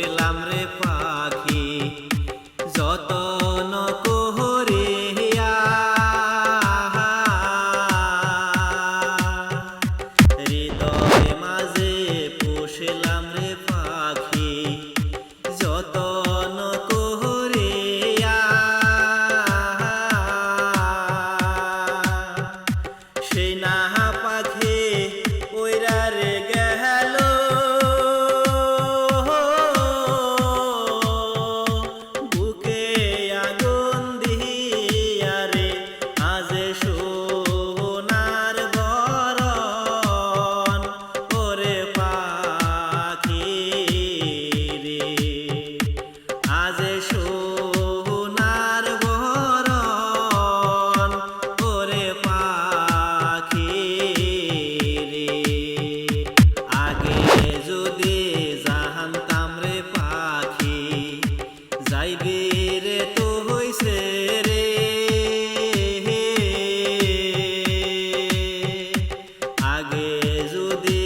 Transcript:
বসেলাম রে পাগ যদি